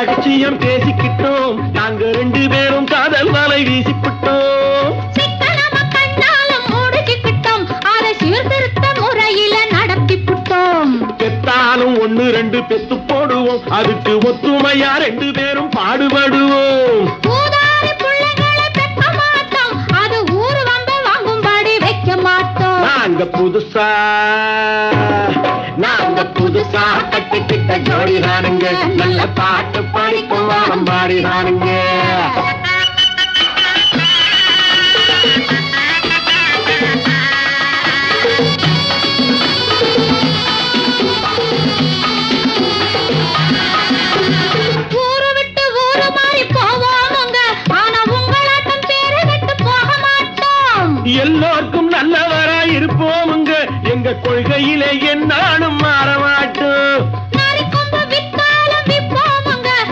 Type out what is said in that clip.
ரகசியம் பேசிக்கிட்டோம். நாங்க ரெண்டு பேரும் காதல் வலை நடத்திப்புட்டோம். பெத்தாலும் ஒண்ணு ரெண்டு பெத்து போடுவோம். அதுக்கு ஒத்துமையா ரெண்டு பேரும் பாடுபடுவோம். நாங்க புதுசா. நாங்க புதுசா கட்டிக்கிட்ட ஜோடி தானுங்க. நல்ல பாட்டு படிக்கும் வாரம் பாடி தானுங்க எல்லோருக்கும் நல்லவரா இருப்போமுங்க எங்க கொள்கையிலே என்னாலும் மாறமாட்டு